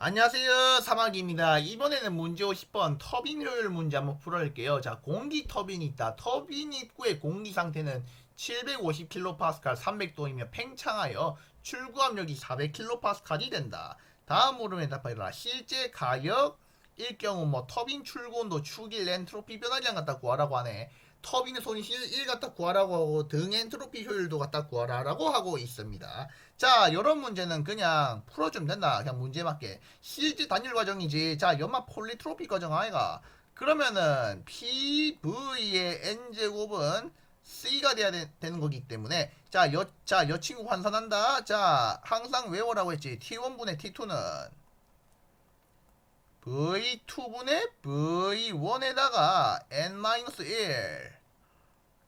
안녕하세요. 사막입니다. 이번에는 문제 50번 터빈 효율 문제 한번 풀어볼게요. 자 공기 터빈이 있다. 터빈 입구의 공기 상태는 750kPa 300도이며 팽창하여 출구 압력이 400kPa이 된다. 다음 물음에 답하라 실제 가역 일 경우 뭐 터빈 출구 온도 축일 엔트로피 변화량 갖다. 구하라고 하네 터빈의 손실 1 갖다 구하라고 하고 등 엔트로피 효율도 갖다 구하라라고 하고 있습니다. 자, 이런 문제는 그냥 풀어주면 된다. 그냥 문제 맞게. 실제 단일 과정이지. 자, 연마 폴리트로피 과정 아이가. 그러면은 PV의 n제곱은 C가 돼야 되, 는 거기 때문에 자, 여, 자, 여 친구 환산한다. 자, 항상 외워라고 했지. T1분의 T2는 V2분의 V1에다가 N-1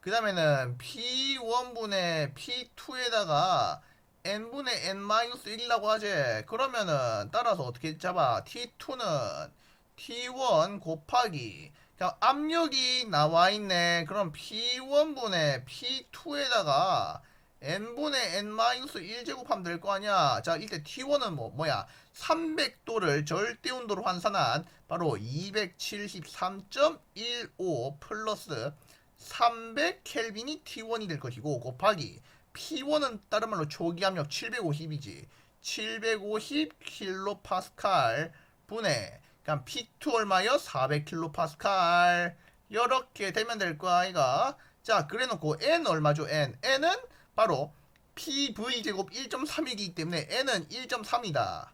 그 다음에는 P1분의 P2에다가 N분의 N-1이라고 하지 그러면은 따라서 어떻게 잡아 T2는 T1 곱하기 자, 압력이 나와 있네 그럼 P1분의 P2에다가 n분의 n-1 제곱하면 될 거 아니야. 자, 이때 t1은 뭐, 뭐야? 300도를 절대 온도로 환산한 바로 273.15 플러스 300 켈빈이 t1이 될 것이고 곱하기 p1은 다른 말로 초기 압력 750이지. 750 킬로파스칼 분의 그냥 p2 얼마요? 400 킬로파스칼. 이렇게 되면 될 거 아이가. 자, 그래 놓고 n 얼마죠? n. n은 바로 PV제곱 1.3이기 때문에 N은 1.3이다.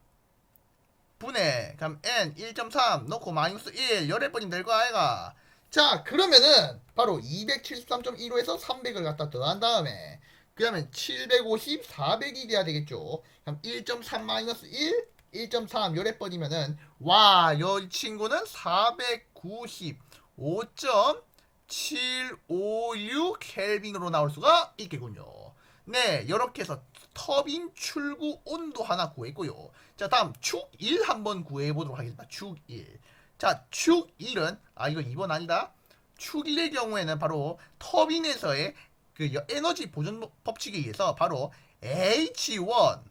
분해 그럼 N 1.3 넣고 마이너스 1 열에 번이면 될거 아이가 자 그러면은 바로 273.15에서 300을 갖다 더한 다음에 그 다음에 750, 400이 돼야 되겠죠 그럼 1.3 마이너스 1 1.3 열에 번이면은 와이 친구는 495.756 켈빈으로 나올 수가 있겠군요 네, 이렇게 해서 터빈 출구 온도 하나 구했고요. 자, 다음 축 1 한번 구해 보도록 하겠습니다. 축 1. 자, 축 1은 아 이거 2번 아니다. 축 1의 경우에는 바로 터빈에서의 그 에너지 보존 법칙에 의해서 바로 H1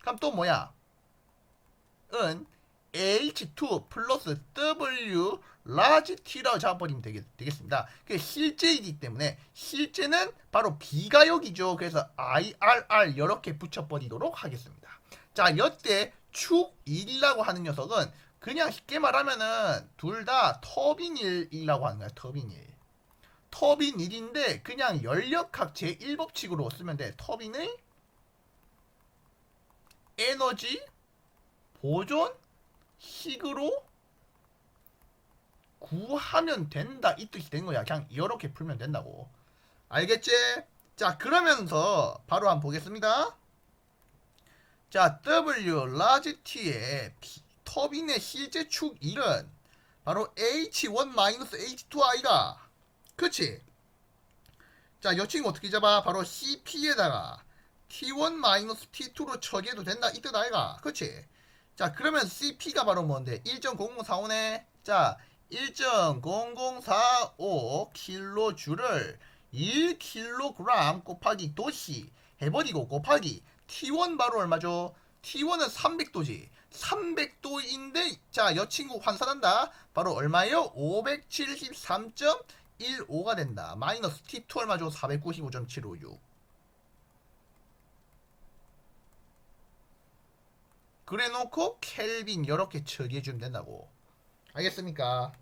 그럼 또 뭐야? 은 H2 플러스 W 라지 T라고 잡아버리면 되겠, 되겠습니다. 그 실제이기 때문에 실제는 바로 비가역이죠. 그래서 IRR 이렇게 붙여버리도록 하겠습니다. 자, 여태 축 1이라고 하는 녀석은 그냥 쉽게 말하면은 둘 다 터빈 1이라고 하는 거야. 터빈 1. 터빈 1인데 그냥 연력학 제1법칙으로 쓰면 돼. 터빈의 에너지 보존 식으로 구하면 된다 이 뜻이 된 거야. 그냥 이렇게 풀면 된다고. 알겠지? 자 그러면서 바로 한번 보겠습니다. 자 W 라지 T의 터빈의 실제 축 1은 바로 H1-H2I가 그치? 자, 여 친구 어떻게 잡아? 바로 CP에다가 T1-T2로 처리해도 된다. 이뜻 아이가? 그치? 자, 그러면 CP가 바로 뭔데? 1.0045네. 자, 1.0045kJ를 1kg 곱하기 도시 해버리고 곱하기 T1 바로 얼마죠? T1은 300도지. 300도인데 자, 여 친구 환산한다. 바로 얼마예요? 573.15가 된다. 마이너스 T2 얼마 죠? 495.756. 그래 놓고 켈빈 이렇게 처리해 주면 된다고. 알겠습니까?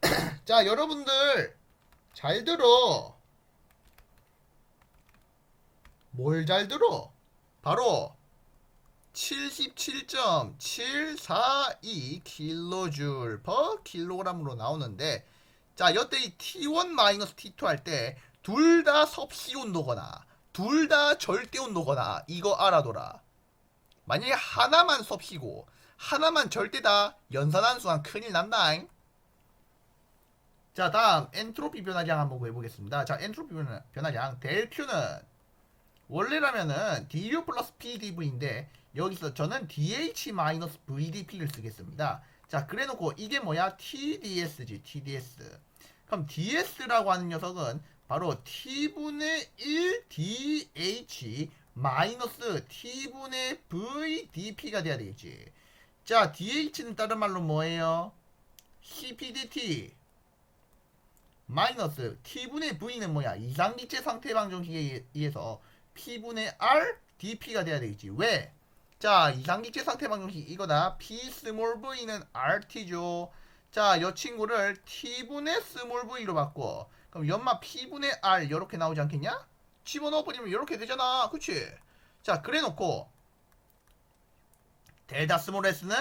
자, 여러분들 잘 들어. 뭘 잘 들어? 바로 77.742 킬로줄 퍼 킬로그램으로 나오는데 자, 여태 이 T1 T2 할 때 둘 다 섭씨 온도거나 둘 다 절대 온도거나 이거 알아둬라. 만약에 하나만 섭씨고 하나만 절대다 연산한 순간 큰일 난다잉. 자 다음 엔트로피 변화량 한번 구해보겠습니다. 자 엔트로피 변화량 델 Q는 원래라면은 DU 플러스 PDV인데 여기서 저는 DH-VDP를 쓰겠습니다. 자 그래놓고 이게 뭐야? TDS지 TDS. 그럼 DS라고 하는 녀석은 바로 T분의 1 DH 마이너스 T분의 VDP가 돼야 되겠지. 자, DH는 다른 말로 뭐예요? CPDT 마이너스 T분의 V는 뭐야? 이상기체 상태 방정식에 의해서 P분의 R DP가 돼야 되겠지. 왜? 자, 이상기체 상태 방 정식 이거다. P 스몰 V는 RT죠. 자, 이 친구를 T분의 스몰 V로 바꿔. 그럼 연마 P분의 R 이렇게 나오지 않겠냐? 집어넣어버리면 이렇게 되잖아. 그치? 자, 그래 놓고 델타 스몰 S는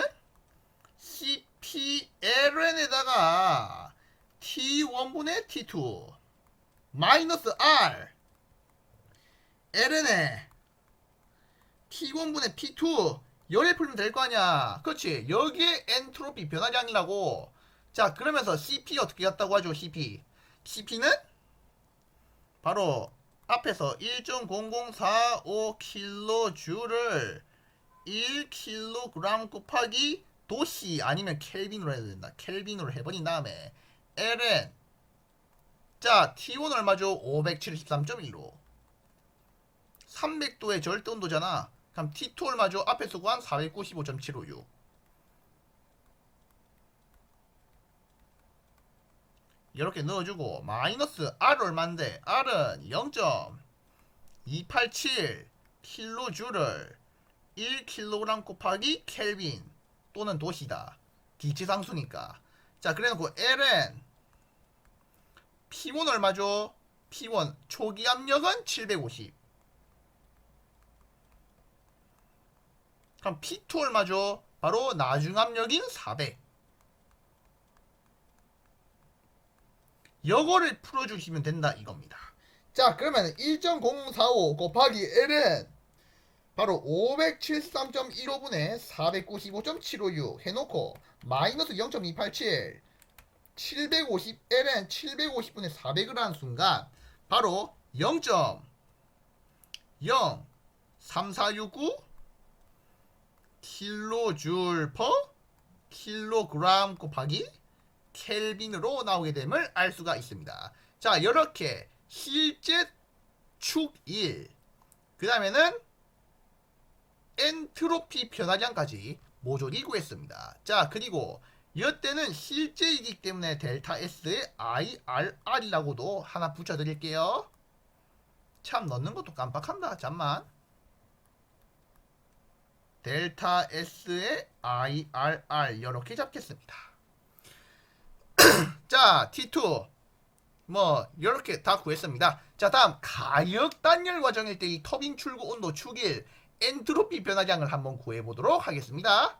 CPLN에다가 T1분의 T2 마이너스 R LN에. T1분의 P2 열에 풀면 될 거 아니야. 그렇지. 여기에 엔트로피 변화량이라고. 자 그러면서 CP 어떻게 갔다고 하죠 CP CP는 바로 앞에서 1.0045kJ를 1kg 곱하기 도시 아니면 켈빈으로 해야 된다. 켈빈으로 해버린 다음에 ln 자 T1 얼마죠? 573.15 300도의 절대 온도잖아. 그럼 T2 얼마죠? 앞에서 구한 495.756 이렇게 넣어주고 마이너스 R 얼마인데 R은 0.287 킬로줄을 1kg 곱하기 켈빈 또는 도시다. 기체상수니까. 자, 그래놓고 L은 P1 얼마죠? P1 초기 압력은 750. 그럼 P2 얼마죠? 바로 나중 압력인 400. 요거를 풀어주시면 된다 이겁니다. 자, 그러면 1.045 곱하기 L은 바로 573.15분의 495.756 해놓고 마이너스 0.287 750L은 750분의 400을 하는 순간 바로 0.03469 킬로줄 퍼 킬로그램 곱하기 켈빈으로 나오게 됨을 알 수가 있습니다. 자, 이렇게 실제 축 1, 그 다음에는 엔트로피 변화량까지 모조리 구했습니다. 자, 그리고 이때는 실제이기 때문에 델타 S에 IRR이라고도 하나 붙여드릴게요. 참 넣는 것도 깜빡한다. 잠만. 델타 S에 IRR 이렇게 잡겠습니다. 자, T2 뭐 이렇게 다 구했습니다. 자, 다음 가역 단열 과정일 때 이 터빈 출구 온도 축일 엔트로피 변화량을 한번 구해 보도록 하겠습니다.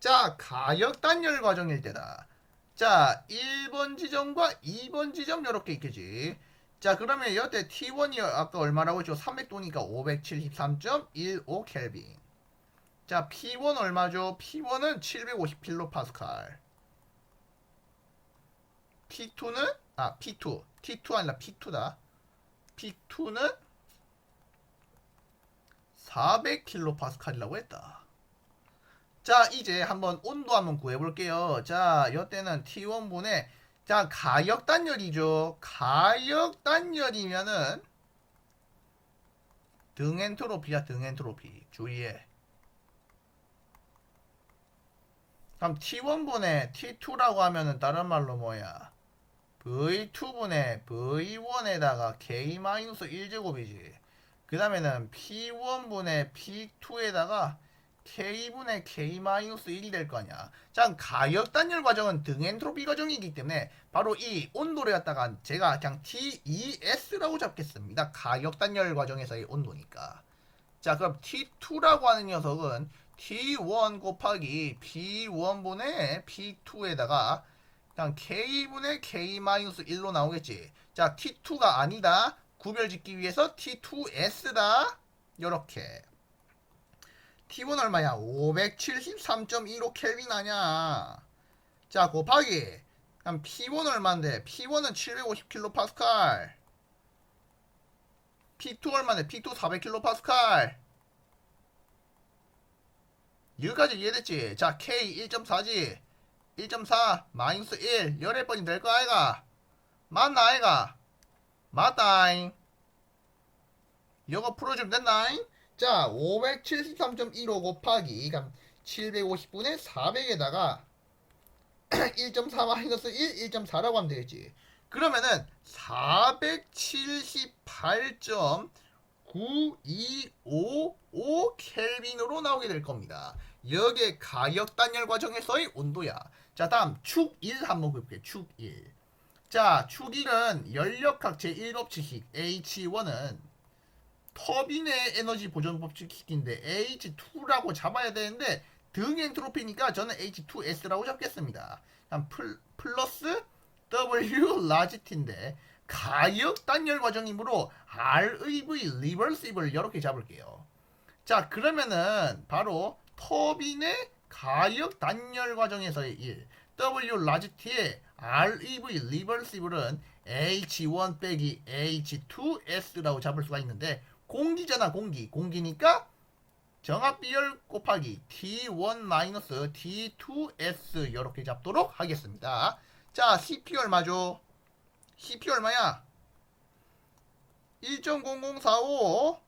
자, 가역 단열 과정일 때다. 자, 1번 지점과 2번 지점 이렇게 있겠지. 자, 그러면 여태 T1이 아까 얼마라고 했죠? 300도니까 573.15 켈빈. 자, P1 얼마죠? P1은 750 킬로파스칼. P2는 아 P2 T2 아니라 P2다. P2는 400킬로파스칼이라고 했다. 자 이제 한번 온도 한번 구해볼게요. 자 이때는 T1분의 자 가역 단열이죠. 가역 단열이면은 등 엔트로피야 등 엔트로피 주의해. 그럼 T1분의 T2라고 하면은 다른 말로 뭐야? V2분의 V1에다가 K-1제곱이지. 그 다음에는 P1분의 P2에다가 K분의 K-1이 될 거 아니야. 자, 가역 단열 과정은 등엔트로피 과정이기 때문에 바로 이 온도를 갖다가 제가 그냥 TES라고 잡겠습니다. 가역 단열 과정에서의 온도니까. 자, 그럼 T2라고 하는 녀석은 T1 곱하기 P1분의 P2에다가 그냥 K분의 K-1로 나오겠지. 자, T2가 아니다. 구별 짓기 위해서 T2S다. 요렇게. T1 얼마야? 573.15 켈빈 아냐. 자, 곱하기. 그럼 P1 얼마인데? P1은 750 킬로파스칼. P2 얼마인데? P2 400 킬로파스칼. 여기까지 이해됐지? 자, K 1.4지. 1.4 마이너스 1 열의 번이 될 거 아이가? 맞나 아이가? 맞다잉. 이거 풀어주면 된다잉. 자, 573.15 곱하기 그럼 750분의 400에다가 1.4 마이너스 1, 1.4라고 하면 되겠지. 그러면은 478.9255 켈빈으로 나오게 될 겁니다. 여기에 가역 단열 과정에서의 온도야. 자, 다음 축 1 한번 볼게요. 축 1. 자, 축 1은 연력학 제1법칙식 H1은 터빈의 에너지 보존 법칙인데 H2라고 잡아야 되는데 등 엔트로피니까 저는 H2S라고 잡겠습니다. 플, 플러스 W 라지티인데 가역 단열 과정이므로 REV 리버시블 이렇게 잡을게요. 자 그러면은 바로 터빈의 가역 단열 과정에서의 1 W 라지티의 REV 리버시블은 H1 빼기 H2S라고 잡을 수가 있는데 공기잖아 공기 공기니까 정합 비열 곱하기 T1 마이너스 T2S 이렇게 잡도록 하겠습니다. 자, CP 얼마죠? CP 얼마야? 1.0045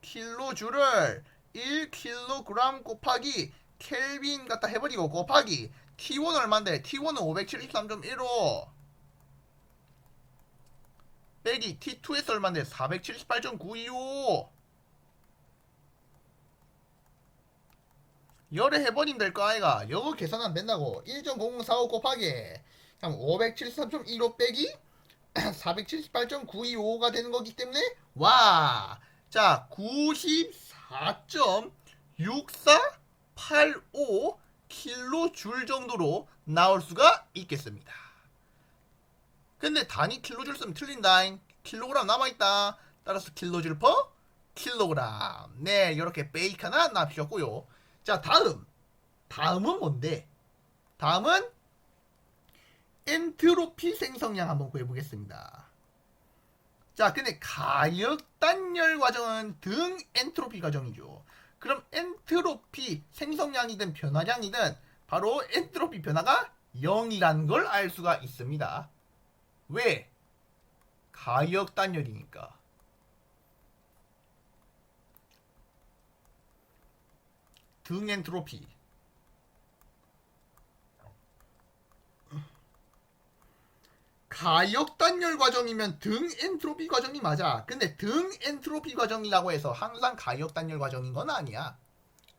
킬로줄을 1kg 곱하기 켈빈 갖다 해버리고 곱하기 T1 얼마인데? T1은 573.15 빼기 T2S 얼마인데? 478.925 열에 해버리면 될 거 아이가 이거 계산하면 된다고 1.0045 곱하기 그럼 573.15 빼기 478.925가 되는 거기 때문에 와! 자 94.6485 킬로줄 정도로 나올 수가 있겠습니다 근데 단위 킬로줄 쓰면 틀린다잉. 킬로그램 남아있다. 따라서 킬로줄 퍼 킬로그램. 네 이렇게 베이크 하나 납셨고요. 자 다음. 다음은 뭔데? 다음은 엔트로피 생성량 한번 구해보겠습니다. 자 근데 가역 단열 과정은 등 엔트로피 과정이죠. 그럼 엔트로피 생성량이든 변화량이든 바로 엔트로피 변화가 0이라는 걸 알 수가 있습니다 왜? 가역 단열이니까 등 엔트로피 가역 단열 과정이면 등 엔트로피 과정이 맞아. 근데 등 엔트로피 과정이라고 해서 항상 가역 단열 과정인 건 아니야.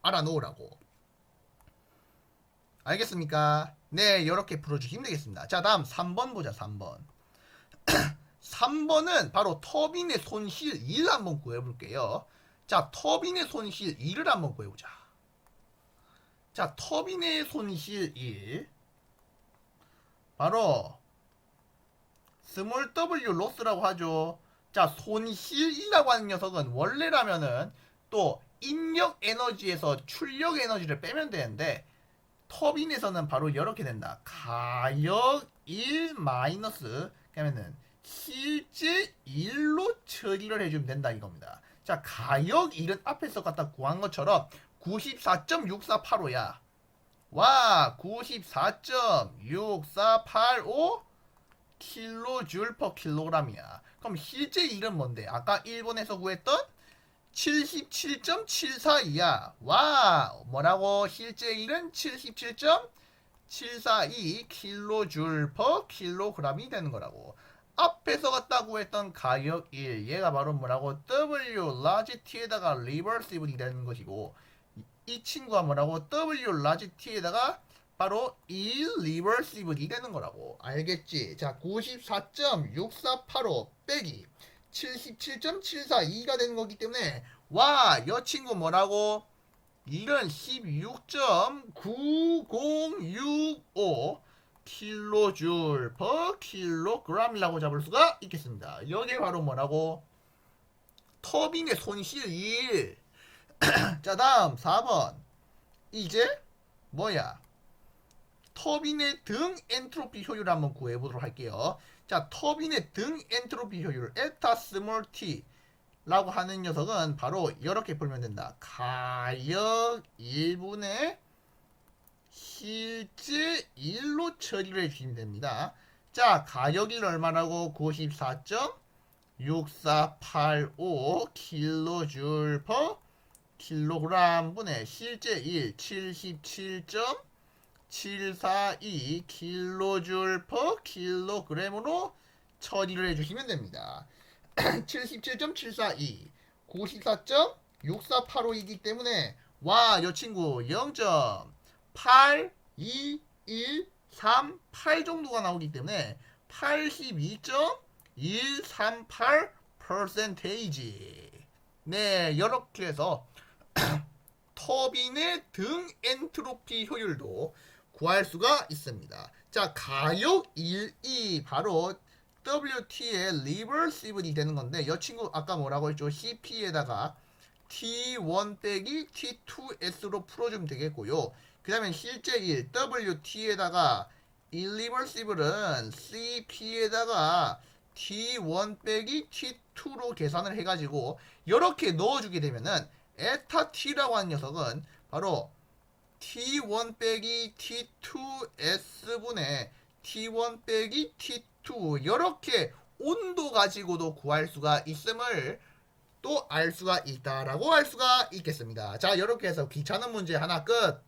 알아놓으라고. 알겠습니까? 네, 이렇게 풀어주시면 되겠습니다. 자, 다음 3번 보자, 3번. 3번은 바로 터빈의 손실 1 한번 구해볼게요. 자, 터빈의 손실 1을 한번 구해보자. 자, 터빈의 손실 1. 바로 스몰 W 로스라고 하죠. 자, 손실이라고 하는 녀석은 원래라면은 또 입력 에너지에서 출력 에너지를 빼면 되는데 터빈에서는 바로 이렇게 된다. 가역 1 마이너스 그러면은 실제 1로 처리를 해주면 된다 이겁니다. 자, 가역 1은 앞에서 갖다 구한 것처럼 94.6485야. 와, 94.6485 킬로줄 퍼 킬로그램이야. 그럼 실제 1은 뭔데? 아까 일본에서 구했던 77.742야. 와, 뭐라고? 실제 1은 77.742 킬로줄 퍼 킬로그램이 되는 거라고. 앞에서 갖다 구했던 가격 1, 얘가 바로 뭐라고? W 라지 T에다가 리버시블이 되는 것이고, 이- 이 친구가 뭐라고? W 라지 T에다가 바로 1 리버시블이 되는 거라고. 알겠지? 자, 94.6485 빼기 77.742가 되는 거기 때문에 와, 여 친구 뭐라고? 이건 16.9065 킬로줄 퍼 킬로그램이라고 잡을 수가 있겠습니다. 여기 바로 뭐라고? 터빈의 손실 1. 자, 다음 4번. 이제 뭐야? 터빈의 등 엔트로피 효율을 한번 구해 보도록 할게요. 자, 터빈의 등 엔트로피 효율 에타 스몰 t 라고 하는 녀석은 바로 이렇게 풀면 된다. 가역 1분의 실제 1로 처리를 해주시면 됩니다. 자, 가격이 얼마라고? 94.6485 킬로줄 퍼 킬로그램 분의 실제 1 77.742 킬로줄 퍼 킬로그램으로 처리를 해주시면 됩니다. 77.742 94.6485이기 때문에 와, 여 친구 0.82138 정도가 나오기 때문에 82.138 퍼센테이지. 네, 이렇게 해서 터빈의 등 엔트로피 효율도 구할 수가 있습니다. 자, 가역 1이 바로 WT의 리버시블이 되는 건데 이 친구 아까 뭐라고 했죠? CP에다가 T1 빼기 T2S로 풀어주면 되겠고요. 그 다음에 실제 1 WT에다가 일리버시블은 CP에다가 T1 빼기 T2로 계산을 해가지고 이렇게 넣어주게 되면은 에타 T라고 하는 녀석은 바로 T1 빼기 T2S분의 T1 빼기 T2 이렇게 온도 가지고도 구할 수가 있음을 또 알 수가 있다라고 할 수가 있겠습니다. 자 이렇게 해서 귀찮은 문제 하나 끝.